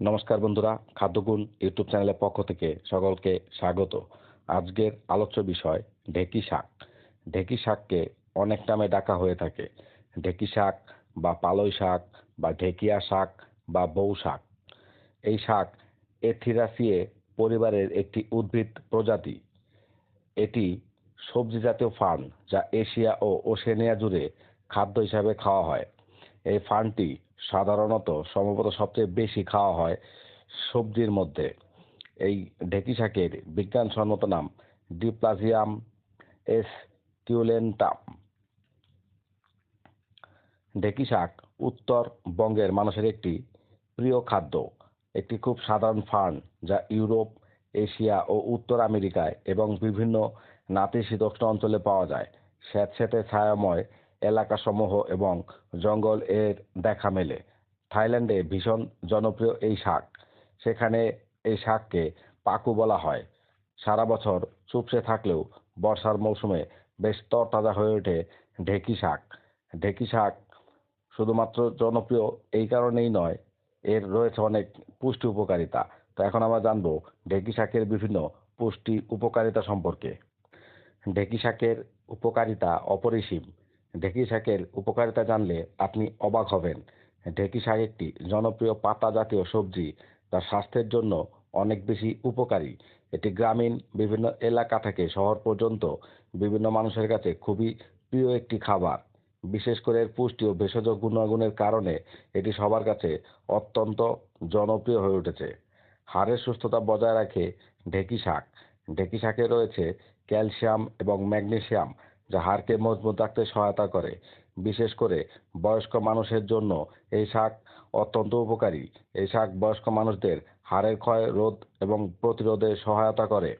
নমস্কার বন্ধুরা, খাদ্যগুণ ইউটিউব চ্যানেলের পক্ষ থেকে সকলকে স্বাগত। আজকের আলোচ্য বিষয়, ঢেকি শাক। ঢেকি শাককে অনেক নামে ডাকা হয়ে থাকে। ঢেকি শাক বা পালই শাক বা ঢেকিয়া শাক বা বউ শাক। এই শাক এথিরাসিয়ে পরিবারের একটি উদ্ভিদ প্রজাতি। এটি সবজি জাতীয় ফার্ন যা এশিয়া ও ওশেনিয়া জুড়ে খাদ্য হিসাবে খাওয়া হয়। এই ফার্নটি সাধারণত সম্ভবত সবচেয়ে বেশি খাওয়া হয় সবজির মধ্যে। এই ঢেকি শাকের বিজ্ঞানসম্মত নাম ডিপ্লাজিয়াম এস কিউলেন্টাম। ঢেকি শাক উত্তরবঙ্গের মানুষের একটি প্রিয় খাদ্য, একটি খুব সাধারণ ফার্ন যা ইউরোপ, এশিয়া ও উত্তর আমেরিকায় এবং বিভিন্ন নাতিশীতোষ্ণ অঞ্চলে পাওয়া যায়। স্যাঁতস্যাঁতে ছায়াময় এলাকাসমূহ এবং জঙ্গল এর দেখা মেলে। থাইল্যান্ডে ভীষণ জনপ্রিয় এই শাক। সেখানে এই শাককে পাকু বলা হয়। সারা বছর চুপসে থাকলেও বর্ষার মৌসুমে বেশ তরতাজা হয়ে ওঠে ঢেকি শাক। ঢেকি শাক শুধুমাত্র জনপ্রিয় এই কারণেই নয়, এর রয়েছে অনেক পুষ্টি উপকারিতা। তো এখন আমরা জানব ঢেকি শাকের বিভিন্ন পুষ্টি উপকারিতা সম্পর্কে। ঢেকি শাকের উপকারিতা অপরিসীম। ঢেকি শাকের উপকারিতা জানলে আপনি অবাক হবেন। ঢেকি শাক একটি জনপ্রিয় পাতা জাতীয় সবজি, যা স্বাস্থ্যের জন্য অনেক বেশি উপকারী। এটি গ্রামীণ, বিভিন্ন এলাকা থেকে শহর পর্যন্ত বিভিন্ন মানুষের কাছে খুবই প্রিয় একটি খাবার। বিশেষ করে এর পুষ্টি ও ভেষজ গুণাগুণের কারণে এটি সবার কাছে অত্যন্ত জনপ্রিয় হয়ে উঠেছে। হাড়ের সুস্থতা বজায় রাখে ঢেকি শাক। ঢেকি শাকে রয়েছে ক্যালসিয়াম এবং ম্যাগনেসিয়াম যা হাড়কে মজবুত রাখতে সহায়তা করে। বিশেষ করে বয়স্ক মানুষের জন্য এই শাক অত্যন্ত উপকারী। এই শাক বয়স্ক মানুষদের হাড়ের ক্ষয় রোধ এবং প্রতিরোধে সহায়তা করে।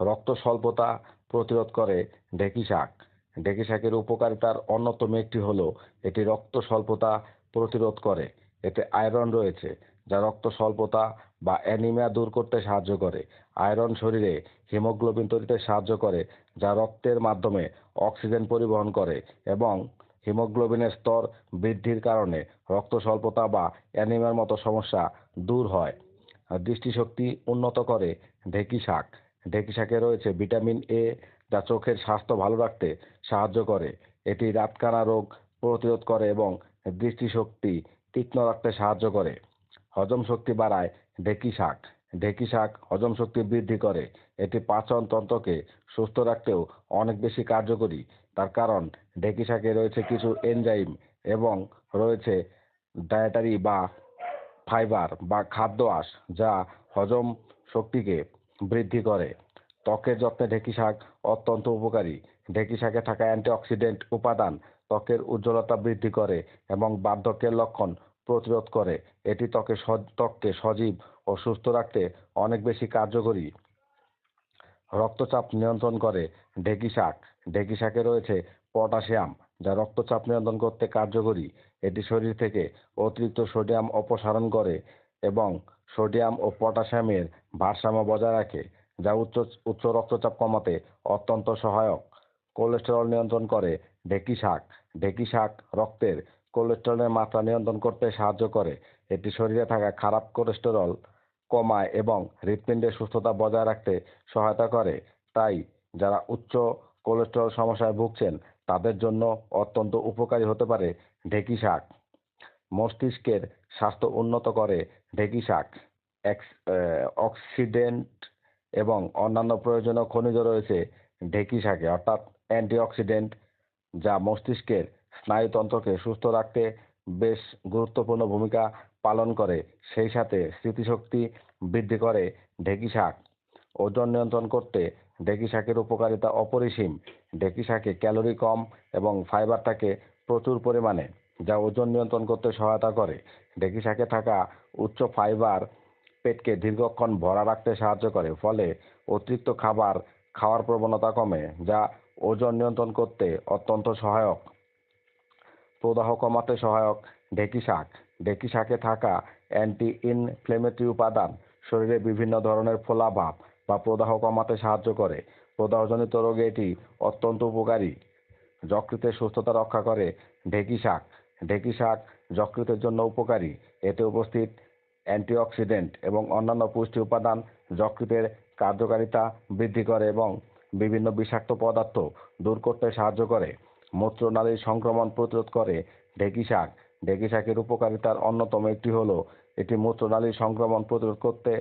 রক্ত স্বল্পতা প্রতিরোধ করে ঢেকি শাক। ঢেকি শাকের উপকারিতার অন্যতম একটি হলো, এটি রক্ত স্বল্পতা প্রতিরোধ করে। এতে আয়রন রয়েছে। যা রক্ত স্বল্পতা বা অ্যানিমিয়া দূর করতে সাহায্য করে। আয়রন শরীরে হিমোগ্লোবিন তৈরিতে সাহায্য করে, যা রক্তের মাধ্যমে অক্সিজেন পরিবহন করে এবং হিমোগ্লোবিনের স্তর বৃদ্ধির কারণে রক্ত স্বল্পতা বা অ্যানিমিয়ার মতো সমস্যা দূর হয়। দৃষ্টিশক্তি উন্নত করে ঢেকি শাক। ঢেকি শাকে রয়েছে ভিটামিন এ, যা চোখের স্বাস্থ্য ভালো রাখতে সাহায্য করে। এটি রাতকানা রোগ প্রতিরোধ করে এবং দৃষ্টিশক্তি তীক্ষ্ণ রাখতে সাহায্য করে। হজম শক্তি বাড়ায় ঢেকি শাক। ঢেকি শাক হজম শক্তি বৃদ্ধি করে। এটি পাচন তন্ত্রকে সুস্থ রাখতেও অনেক বেশি কার্যকরী। তার কারণ, ঢেকি শাকে রয়েছে কিছু এনজাইম এবং রয়েছে ডায়েটারি বা ফাইবার বা খাদ্য আঁশ যা হজম শক্তিকে বৃদ্ধি করে। ত্বকের যত্নে ঢেকি শাক অত্যন্ত উপকারী। ঢেকি শাকে থাকা অ্যান্টিঅক্সিডেন্ট উপাদান ত্বকের উজ্জ্বলতা বৃদ্ধি করে এবং বার্ধক্যের লক্ষণ প্রতিরোধ করে। এটি ত্বকে ত্বককে সজীব ও সুস্থ রাখতে অনেক বেশি কার্যকরী। রক্তচাপ নিয়ন্ত্রণ করে ঢেকি শাক। ঢেকি শাকে রয়েছে পটাশিয়াম, যা রক্তচাপ নিয়ন্ত্রণ করতে কার্যকরী। এটি শরীর থেকে অতিরিক্ত সোডিয়াম অপসারণ করে এবং সোডিয়াম ও পটাশিয়ামের ভারসাম্য বজায় রাখে, যা উচ্চ উচ্চ রক্তচাপ কমাতে অত্যন্ত সহায়ক। কোলেস্টেরল নিয়ন্ত্রণ করে ঢেকি শাক। ঢেকি শাক রক্তের কোলেস্টেরলের মাত্রা নিয়ন্ত্রণ করতে সাহায্য করে। এটি শরীরে থাকা খারাপ কোলেস্টেরল কমায় এবং হৃৎপিণ্ডের সুস্থতা বজায় রাখতে সহায়তা করে। তাই যারা উচ্চ কোলেস্টেরল সমস্যায় ভুগছেন, তাদের জন্য অত্যন্ত উপকারী হতে পারে ঢেকি শাক। মস্তিষ্কের স্বাস্থ্য উন্নত করে ঢেকি শাক। অক্সিডেন্ট এবং অন্যান্য প্রয়োজনীয় খনিজ রয়েছে ঢেকি শাকে, অর্থাৎ অ্যান্টিঅক্সিডেন্ট, যা মস্তিষ্কের স্নায়ুতন্ত্রকে সুস্থ রাখতে বেশ গুরুত্বপূর্ণ ভূমিকা পালন করে। সেই সাথে স্মৃতিশক্তি বৃদ্ধি করে ঢেকি শাক। ওজন নিয়ন্ত্রণ করতে ঢেকি শাকের উপকারিতা অপরিসীম। ঢেকি শাকে ক্যালোরি কম এবং ফাইবার থাকে প্রচুর পরিমাণে, যা ওজন নিয়ন্ত্রণ করতে সহায়তা করে। ঢেকি শাকে থাকা উচ্চ ফাইবার পেটকে দীর্ঘক্ষণ ভরা রাখতে সাহায্য করে, ফলে অতিরিক্ত খাবার খাওয়ার প্রবণতা কমে, যা ওজন নিয়ন্ত্রণ করতে অত্যন্ত সহায়ক। প্রদাহ কমাতে সহায়ক ঢেকি শাক। ঢেকি শাকে থাকা অ্যান্টি ইনফ্লেমেটরি উপাদান শরীরে বিভিন্ন ধরনের ফোলাভাব বা প্রদাহ কমাতে সাহায্য করে। প্রদাহজনিত রোগে এটি অত্যন্ত উপকারী। যকৃতের সুস্থতা রক্ষা করে ঢেকি শাক। ঢেকি শাক যকৃতের জন্য উপকারী। এতে উপস্থিত অ্যান্টিঅক্সিডেন্ট এবং অন্যান্য পুষ্টি উপাদান যকৃতের কার্যকারিতা বৃদ্ধি করে এবং বিভিন্ন বিষাক্ত পদার্থ দূর করতে সাহায্য করে। মূত্রনালীর সংক্রমণ প্রতিরোধ করে ঢেঁকি শাক। ঢেঁকি শাকের উপকারিতার অন্যতম একটি হলো, এটি মূত্রনালীর সংক্রমণ প্রতিরোধ করতে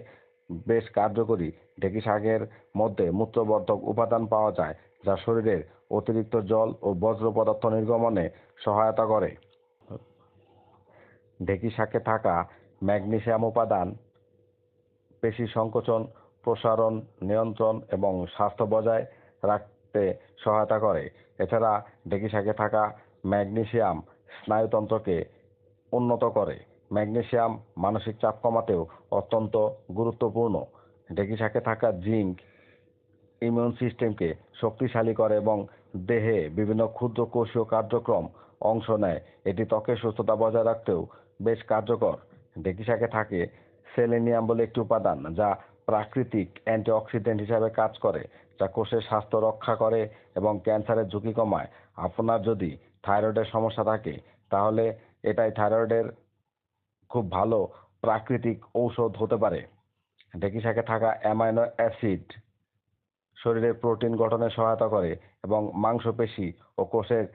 বেশ কার্যকরী। ঢেঁকি শাকের মধ্যে মূত্রবর্ধক উপাদান পাওয়া যায়, যা শরীরের অতিরিক্ত জল ও বজ্র পদার্থ নির্গমনে সহায়তা করে। ঢেঁকি শাকে থাকা ম্যাগনেশিয়াম উপাদান, পেশি সংকোচন, প্রসারণ, নিয়ন্ত্রণ এবং স্বাস্থ্য বজায় রাখতে সহায়তা করে। এছাড়া ঢেঁকি শাকে থাকা ম্যাগনেসিয়াম স্নায়ুতন্ত্রকে উন্নত করে। ম্যাগনেসিয়াম মানসিক চাপ কমাতেও অত্যন্ত গুরুত্বপূর্ণ। ঢেঁকি শাকে থাকা জিঙ্ক ইমিউন সিস্টেমকে শক্তিশালী করে এবং দেহে বিভিন্ন ক্ষুদ্র কোষীয় কার্যক্রম অংশ নেয়। এটি ত্বকের সুস্থতা বজায় রাখতেও বেশ কার্যকর। ঢেঁকি শাকে থাকে সেলেনিয়াম বলে একটি উপাদান যা প্রাকৃতিক অ্যান্টিঅক্সিডেন্ট হিসাবে কাজ করে, যা কোষের স্বাস্থ্য রক্ষা করে এবং ক্যান্সারের ঝুঁকি কমায়। আপনার যদি থাইরয়েডের সমস্যা থাকে, তাহলে এটাই থাইরয়েডের খুব ভালো প্রাকৃতিক ঔষধ হতে পারে। ঢেঁকি শাকে থাকা অ্যামাইনো অ্যাসিড শরীরের প্রোটিন গঠনে সহায়তা করে এবং মাংসপেশি ও কোষের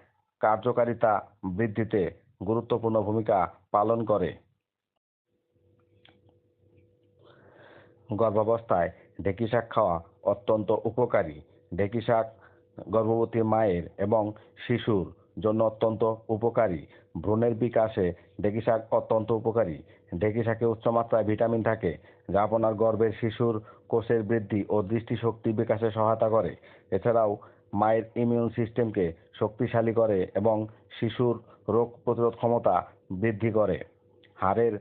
কার্যকারিতা বৃদ্ধিতে গুরুত্বপূর্ণ ভূমিকা পালন করে। গর্ভাবস্থায় ঢেঁকি শাক খাওয়া অত্যন্ত উপকারী। ঢেঁকি শাক গর্ভবতী মায়ের এবং শিশুর জন্য অত্যন্ত উপকারী। ভ্রূণের বিকাশে ঢেঁকি শাক অত্যন্ত উপকারী। ঢেঁকি শাকে উচ্চমাত্রায় ভিটামিন থাকে, যা আপনার গর্ভের শিশুর কোষের বৃদ্ধি ও দৃষ্টিশক্তি বিকাশে সহায়তা করে। এছাড়াও, মায়ের ইমিউন সিস্টেমকে শক্তিশালী করে এবং শিশুর রোগ প্রতিরোধ ক্ষমতা বৃদ্ধি করে। হাড়ের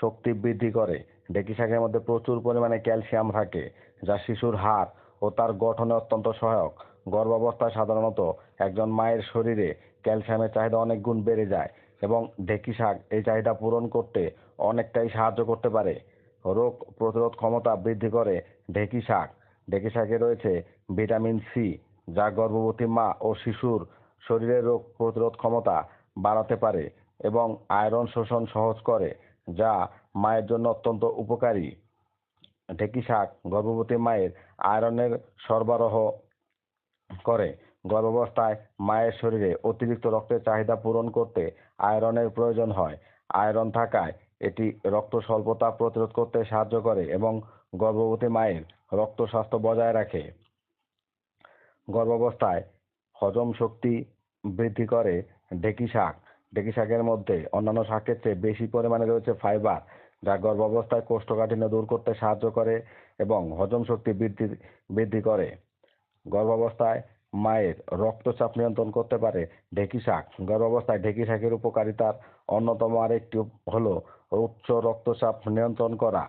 শক্তি বৃদ্ধি করে। ঢেঁকি শাকের মধ্যে প্রচুর পরিমাণে ক্যালসিয়াম থাকে, যা শিশুর হাড় ও তার গঠনে অত্যন্ত সহায়ক। গর্ভাবস্থায় সাধারণত একজন মায়ের শরীরে ক্যালসিয়ামের চাহিদা অনেক গুণ বেড়ে যায় এবং ঢেঁকি শাক এই চাহিদা পূরণ করতে অনেকটাই সাহায্য করতে পারে। রোগ প্রতিরোধ ক্ষমতা বৃদ্ধি করে ঢেঁকি শাক ঢেঁকি শাকে রয়েছে ভিটামিন সি, যা গর্ভবতী মা ও শিশুর শরীরের রোগ প্রতিরোধ ক্ষমতা বাড়াতে পারে এবং আয়রন শোষণ সহজ করে, যা মায়ের জন্য অত্যন্ত উপকারী। ঢেঁকি শাক গর্ভবতী মায়ের আয়রনের সরবরাহ করে। গর্ভাবস্থায় মায়ের শরীরে অতিরিক্ত রক্তের চাহিদা পূরণ করতে আয়রনের প্রয়োজন হয়। আয়রন থাকায় এটি রক্ত স্বল্পতা প্রতিরোধ করতে সাহায্য করে এবং গর্ভবতী মায়ের রক্ত স্বাস্থ্য বজায় রাখে। গর্ভাবস্থায় হজম শক্তি বৃদ্ধি করে ঢেঁকি শাক। ঢেঁকি শাকের মধ্যে অন্যান্য শাকের চেয়ে বেশি পরিমাণে রয়েছে ফাইবার যা গর্ভাবস্থায় কোষ্ঠকাঠিন্য দূর করতে সাহায্য করে এবং হজম শক্তি বৃদ্ধি বৃদ্ধি করে। গর্ভাবস্থায় মায়ের রক্তচাপ নিয়ন্ত্রণ করতে পারে ঢেঁকি শাক। গর্ভাবস্থায় ঢেঁকি শাকের উপকারিতার অন্যতম আরেকটি হলো উচ্চ রক্তচাপ নিয়ন্ত্রণ করা,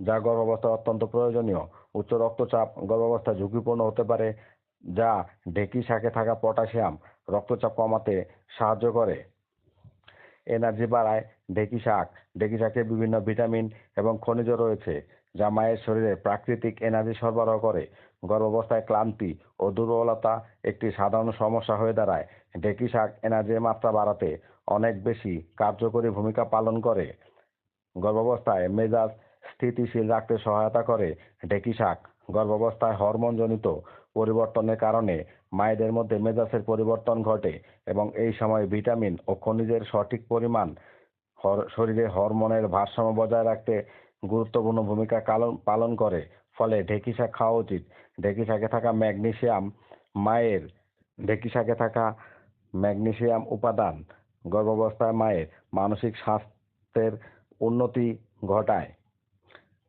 যা গর্ভাবস্থায় অত্যন্ত প্রয়োজনীয়। উচ্চ রক্তচাপ গর্ভাবস্থায় ঝুঁকিপূর্ণ হতে পারে, যা ঢেঁকি শাকে থাকা পটাশিয়াম রক্তচাপ কমাতে সাহায্য করে। এনার্জি বাড়ায়। ঢেঁকি শাক। ঢেঁকি শাকে বিভিন্ন ভিটামিন এবং খনিজ রয়েছে, যা মায়ের শরীরে প্রাকৃতিক এনার্জি সরবরাহ করে। গর্ভাবস্থায় ক্লান্তি ও দুর্বলতা একটি সাধারণ সমস্যা হয়ে দাঁড়ায়। ঢেঁকি শাক এনার্জির মাত্রা বাড়াতে অনেক বেশি কার্যকরী ভূমিকা পালন করে। গর্ভাবস্থায় মেজাজ স্থিতিশীল রাখতে সহায়তা করে ঢেঁকি শাক। গর্ভাবস্থায় হরমোনজনিত পরিবর্তনের কারণে মায়েদের মধ্যে মেজাজের পরিবর্তন ঘটে এবং এই সময় ভিটামিন ও খনিজের সঠিক পরিমাণ শরীরে হরমোনের ভারসাম্য বজায় রাখতে গুরুত্বপূর্ণ ভূমিকা পালন করে। ফলে ঢেঁকি শাক খাওয়া উচিত। ঢেঁকি শাকে থাকা ম্যাগনেশিয়াম মায়ের ঢেঁকি শাকে থাকা ম্যাগনেশিয়াম উপাদান গর্ভাবস্থায় মায়ের মানসিক স্বাস্থ্যের উন্নতি ঘটায়।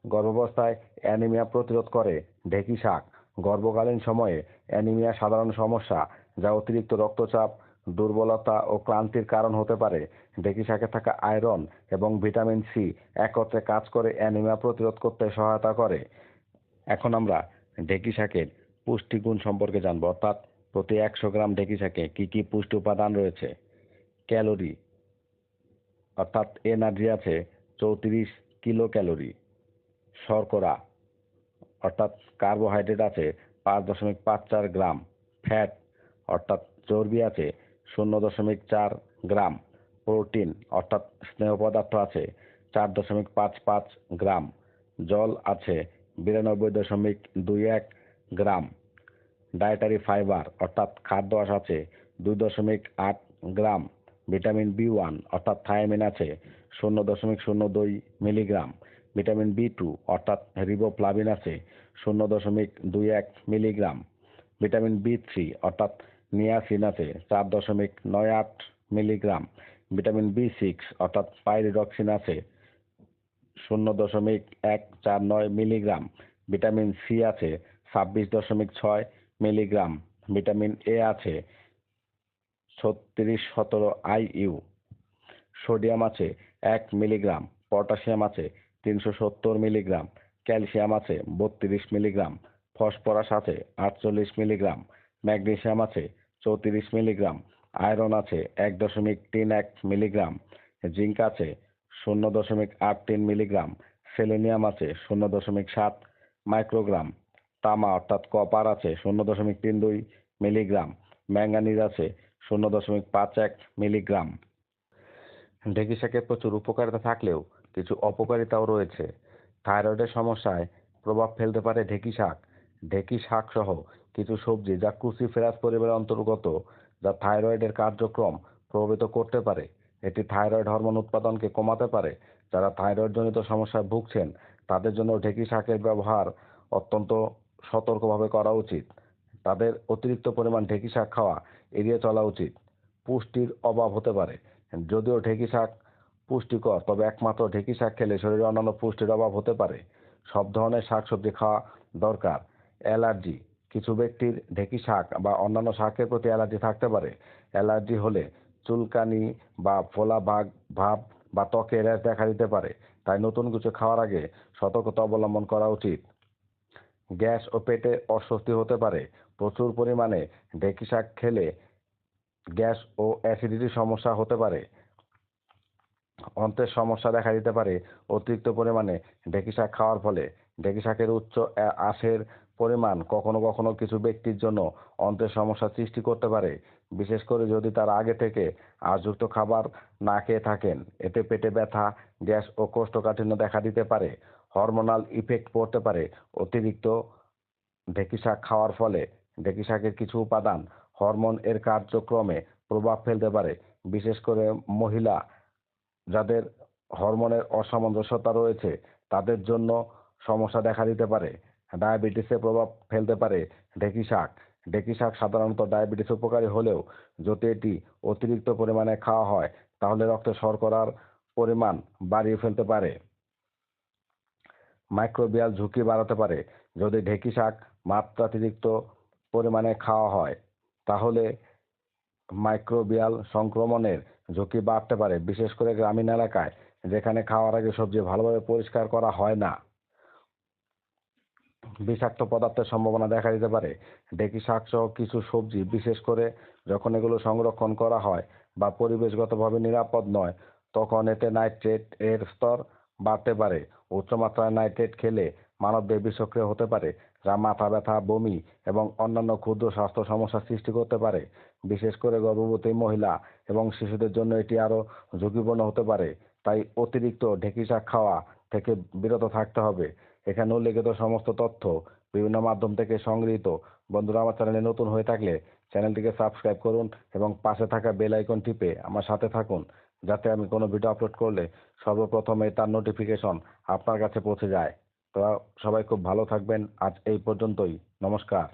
গর্ভাবস্থায় অ্যানিমিয়া প্রতিরোধ করে। ঢেঁকি শাক, গর্ভকালীন সময়ে অ্যানিমিয়া সাধারণ সমস্যা যা অতিরিক্ত রক্তচাপ, দুর্বলতা ও ক্লান্তির কারণ হতে পারে। ঢেঁকি শাকে থাকা আয়রন এবং ভিটামিন সি একত্রে কাজ করে অ্যানিমিয়া প্রতিরোধ করতে সহায়তা করে। এখন আমরা ঢেঁকি শাকের পুষ্টিগুণ সম্পর্কে জানব। অর্থাৎ প্রতি একশো গ্রাম ঢেঁকি শাকে কী কী পুষ্টি উপাদান রয়েছে? ক্যালোরি, অর্থাৎ এনার্জি আছে চৌত্রিশ কিলো ক্যালোরি শর্করা, অর্থাৎ কার্বোহাইড্রেট আছে পাঁচ দশমিক পাঁচ চার গ্রাম ফ্যাট অর্থাৎ চর্বি আছে শূন্য দশমিক চার গ্রাম প্রোটিন অর্থাৎ স্নেহ পদার্থ আছে চার দশমিক পাঁচ পাঁচ গ্রাম, জল আছে বিরানব্বই দশমিক দুই এক গ্রাম ডায়েটারি ফাইবার অর্থাৎ খাদ্য আঁশ আছে দুই দশমিক আট গ্রাম ভিটামিন বি ওয়ান অর্থাৎ থায়ামিন আছে শূন্য দশমিক শূন্য দুই মিলিগ্রাম ভিটামিন বি টু অর্থাৎ রিবোফ্লাভিন আছে, শূন্য দশমিক দুই এক মিলিগ্রাম। ভিটামিন বি থ্রি অর্থাৎ নিয়াসিন আছে, চার দশমিক নয় আট মিলিগ্রাম। ভিটামিন বি সিক্স অর্থাৎ পাইরিডক্সিন আছে, শূন্য দশমিক এক চার নয় মিলিগ্রাম। ভিটামিন সি আছে, ছাব্বিশ দশমিক ছয় মিলিগ্রাম। ভিটামিন এ আছে, ছত্রিশ সতেরো আই ইউ সোডিয়াম আছে, এক মিলিগ্রাম। পটাশিয়াম আছে তিনশো সত্তর মিলিগ্রাম, ক্যালসিয়াম আছে বত্রিশ মিলিগ্রাম, ফসফরাস আছে আটচল্লিশ মিলিগ্রাম, ম্যাগনেসিয়াম আছে চৌত্রিশ মিলিগ্রাম, আয়রন আছে এক দশমিক তিন এক মিলিগ্রাম, জিঙ্ক আছে শূন্য দশমিক আট তিন মিলিগ্রাম, সেলেনিয়াম আছে শূন্য দশমিক সাত মাইক্রোগ্রাম, তামা অর্থাৎ কপার আছে শূন্য দশমিক তিন দুই মিলিগ্রাম, ম্যাঙ্গানিজ আছে শূন্য দশমিক পাঁচ এক মিলিগ্রাম। ঢেঁকি শাকে প্রচুর উপকারিতা থাকলেও কিছু অপকারিতাও রয়েছে। থাইরয়েডের সমস্যায় প্রভাব ফেলতে পারে ঢেঁকি শাক। ঢেঁকি শাক সহ কিছু সবজি যা ক্রুসিফেরাস পরিবারের অন্তর্গত, যা থাইরয়েডের কার্যক্রম প্রভাবিত করতে পারে। এটি থাইরয়েড হরমোন উৎপাদনকে কমাতে পারে। যারা থাইরয়েডজনিত সমস্যায় ভুগছেন, তাদের জন্য ঢেঁকি শাকের ব্যবহার অত্যন্ত সতর্কভাবে করা উচিত। তাদের অতিরিক্ত পরিমাণ ঢেঁকি শাক খাওয়া এড়িয়ে চলা উচিত। পুষ্টির অভাব হতে পারে। যদিও ঢেঁকি শাক পুষ্টিকর, তবে একমাত্র ঢেঁকি শাক খেলে শরীরে অন্যান্য পুষ্টির অভাব হতে পারে। সব ধরনের শাকসবজি খাওয়া দরকার। অ্যালার্জি, কিছু ব্যক্তির ঢেঁকি শাক বা অন্যান্য শাকের প্রতি অ্যালার্জি থাকতে পারে। অ্যালার্জি হলে চুলকানি বা ফোলা ভাগ, ভাব বা ত্বকে র্যাশ দেখা দিতে পারে। তাই নতুন কিছু খাওয়ার আগে সতর্কতা অবলম্বন করা উচিত। গ্যাস ও পেটে অস্বস্তি হতে পারে। প্রচুর পরিমাণে ঢেঁকি শাক খেলে গ্যাস ও অ্যাসিডিটির সমস্যা হতে পারে। অন্ত্রের সমস্যা দেখা দিতে পারে অতিরিক্ত পরিমাণে ঢেঁকি শাক খাওয়ার ফলে। ঢেঁকি শাকের উচ্চ আঁশের পরিমাণ কখনো কখনো কিছু ব্যক্তির জন্য অন্ত্রের সমস্যা সৃষ্টি করতে পারে। বিশেষ করে যদি তার আগে থেকে আঁশযুক্ত খাবার না খেয়ে থাকেন, এতে পেটে ব্যথা, গ্যাস ও কোষ্ঠকাঠিন্য দেখা দিতে পারে। হরমোনাল ইফেক্ট পড়তে পারে। অতিরিক্ত ঢেঁকি শাক খাওয়ার ফলে ঢেঁকি শাকের কিছু উপাদান হরমোন এর কার্যক্রমে প্রভাব ফেলতে পারে। বিশেষ করে মহিলা যাদের হরমোনের অসামঞ্জস্যতা রয়েছে, তাদের জন্য সমস্যা দেখা দিতে পারে। ডায়াবেটিসে প্রভাব ফেলতে পারে ঢেঁকি শাক ঢেঁকি শাক সাধারণত ডায়াবেটিস উপকারী হলেও যদি এটি অতিরিক্ত পরিমাণে খাওয়া হয়, তাহলে রক্তে শর্করার পরিমাণ বাড়িয়ে ফেলতে পারে। মাইক্রোবিয়াল ঝুঁকি বাড়াতে পারে। যদি ঢেঁকি শাক মাত্রাতিরিক্ত পরিমাণে খাওয়া হয়, তাহলে মাইক্রোবিয়াল সংক্রমণের ঝুঁকি বাড়তে পারে, বিশেষ করে গ্রামীণ এলাকায়, যেখানে খাওয়ার আগে সবজি ভালোভাবে পরিষ্কার করা হয় না। বিষাক্ত পদার্থের সম্ভাবনা দেখা দিতে পারে। ঢেঁকি শাকসহ কিছু সবজি, বিশেষ করে যখন এগুলো সংরক্ষণ করা হয় বা পরিবেশগতভাবে নিরাপদ নয়, তখন এতে নাইট্রেট এর স্তর বাড়তে পারে। উচ্চমাত্রায় নাইট্রেট খেলে মানবদেহ বিষক্রিয়া হতে পারে। যা মাথা ব্যথা বমি এবং অন্যান্য ক্ষুদ্র স্বাস্থ্য সমস্যা সৃষ্টি করতে পারে। বিশেষ করে গর্ভবতী মহিলা এবং শিশুদের জন্য এটি আরও ঝুঁকিপূর্ণ হতে পারে। তাই অতিরিক্ত ঢেঁকি শাক খাওয়া থেকে বিরত থাকতে হবে। এখানে উল্লেখিত সমস্ত তথ্য বিভিন্ন মাধ্যম থেকে সংগৃহীত। বন্ধুরা, আমার চ্যানেলে নতুন হয়ে থাকলে চ্যানেলটিকে সাবস্ক্রাইব করুন এবং পাশে থাকা বেল আইকন টিপে আমার সাথে থাকুন, যাতে আমি কোনো ভিডিও আপলোড করলে সর্বপ্রথমে তার নোটিফিকেশন আপনার কাছে পৌঁছে যায়। তো সবাই খুব ভালো থাকবেন। আজ এই পর্যন্তই। নমস্কার।